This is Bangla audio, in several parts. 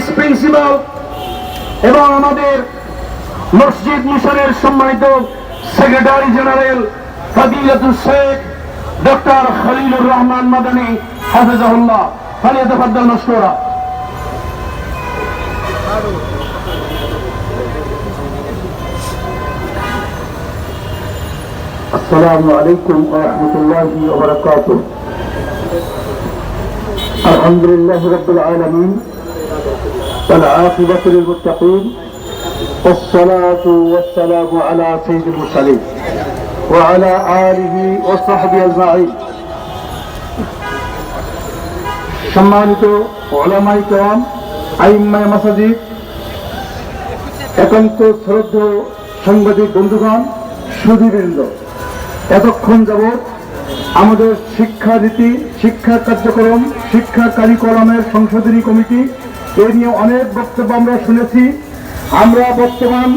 ভাইস প্রিন্সিপাল এবং আমাদের মসজিদ মিশনের সম্মানিত সেক্রেটারি জেনারেল ফদিলাতুল শেখ ডক্টর খলিলুর রহমান মাদানী হাফিজাহুল্লাহ ফালিয়াতাফাদ্দাল মাশকুরা السلام عليكم ورحمة الله وبركاته الحمد لله رب العالمين والعاقبة للمتقين والصلاة والسلام على سيد المرسلين وعلى آله وصحبه أجمعين সম্মানিত ওলামাই কেরাম আইম্মায় মাসাজিদ একান্ত শ্রদ্ধ সাংবাদিক বন্ধুগণ সুধীবৃন্দ এতক্ষণ যাবৎ আমাদের শিক্ষানীতি শিক্ষা কার্যক্রম শিক্ষা কারিকরমের সংশোধনী কমিটি এ নিয়ে অনেক বক্তব্য আমরা শুনেছি। আমরা বর্তমান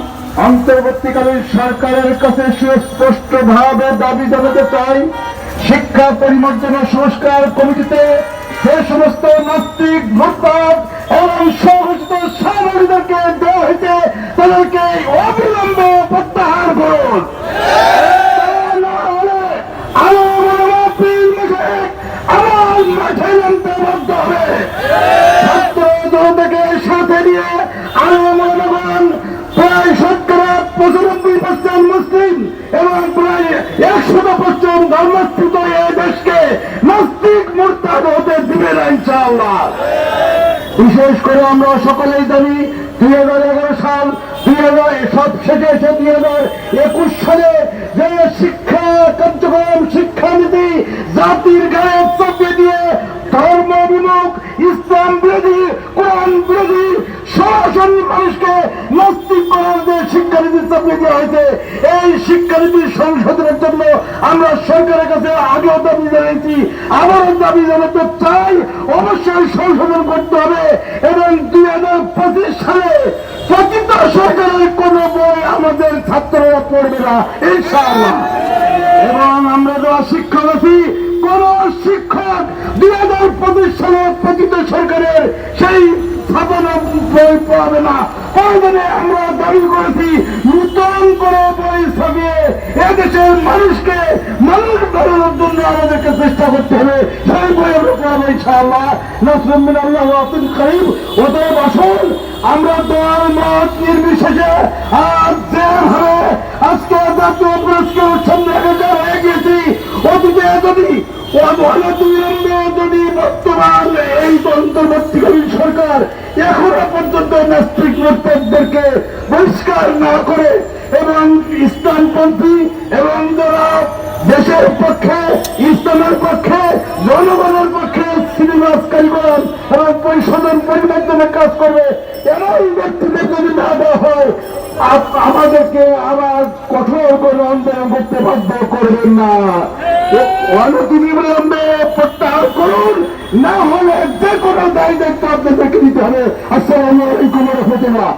অন্তর্বর্তীকালীন সরকারের কাছে সুস্পষ্টভাবে দাবি জানাতে চাই, শিক্ষা পরিমার্জনা সংস্কার কমিটিতে যে সমস্ত নাস্তিক ভোটবাদ এবং সংগঠিত সামরিকদেরকে দেওয়া হয়েছে, তাদেরকে অবিলম্বে প্রত্যাহার করুন। বিশেষ করে আমরা সকলেই জানি, দুই হাজার এগারো সাল, দুই হাজার সব শেষে এসে দুই হাজার একুশ সালে যে শিক্ষা কার্যক্রম, শিক্ষানীতি, জাতির গায়ে চাপিয়ে দিয়ে ধর্ম বিমুখ ইসলাম বিরোধী কোরআন বিরোধী সরাসরি মানুষকে নাস্তিক করার যে শিক্ষানীতি চাপিয়ে সরকারের কোন বই আমাদের ছাত্ররা পড়বে না এবং আমরা যারা শিক্ষক আছি, কোন শিক্ষক দুই হাজার পঁচিশ সালে প্রকৃত সরকারের সেই স্থাপনা বই পড়াবে না। আমরা এদেশের মানুষকে মানুষ বানানোর জন্য আমাদেরকে চেষ্টা করতে হবে। সেই বই আমরা পড়াবো ইনশাআল্লাহ। নাসরুমিন আল্লাহ আতুল করিম। ওদের আসুন, আমরা দল মত নির্বিশেষে আর যে হারে আজকে জাতীয় পুরস্কার এগিয়ে হয়ে গিয়েছি। অতীতে যদি যদি বর্তমান এই অন্তর্বর্তীকালীন সরকার এখনও পর্যন্ত নাস্তিক মোর্তাদেরকে বহিষ্কার না করে এবং ইসলামপন্থী পরিশোধন পরিবর্তনের কাজ করবে এমন ব্যক্তিদের যদি না দেওয়া হয় আমাদেরকে আবার কঠোর করে আন্দোলন করতে বাধ্য করবেন না। প্রত্যাহার করুন, না হলে যে কোনো দায়ী দায়িত্ব আপনাদেরকে দিতে হবে। আসসালামু আলাইকুম রহমতুল্লাহ।